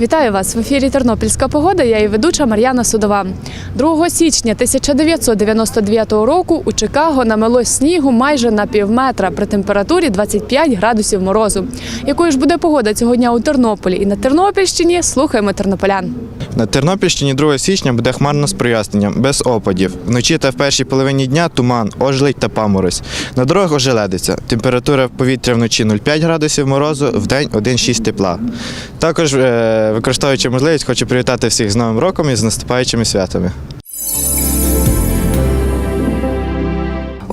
Вітаю вас в ефірі Тернопільська погода. Я і ведуча Мар'яна Судова. 2 січня 1999 року у Чикаго намело снігу майже на півметра при температурі 25 градусів морозу. Якою ж буде погода цього дня у Тернополі і на Тернопільщині? Слухаємо тернополян. На Тернопільщині 2 січня буде хмарно з проясненням, без опадів. Вночі та в першій половині дня туман, ожеледь та паморозь. На дорогах ожеледиться. Температура повітря вночі 0,5 градусів морозу, в день 1,6 тепла. Також, е, використовуючи можливість, хочу привітати всіх з Новим роком і з наступаючими святами.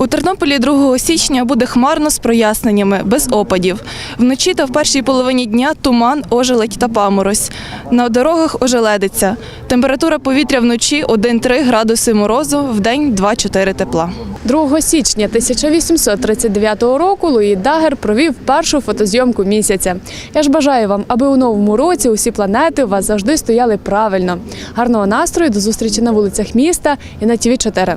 У Тернополі 2 січня буде хмарно з проясненнями, без опадів. Вночі та в першій половині дня туман, ожеледь та паморозь. На дорогах ожеледиться. Температура повітря вночі 1-3 градуси морозу, в день 2-4 тепла. 2 січня 1839 року Луї Дагер провів першу фотозйомку місяця. Я ж бажаю вам, аби у новому році усі планети у вас завжди стояли правильно. Гарного настрою, до зустрічі на вулицях міста і на ТВ 4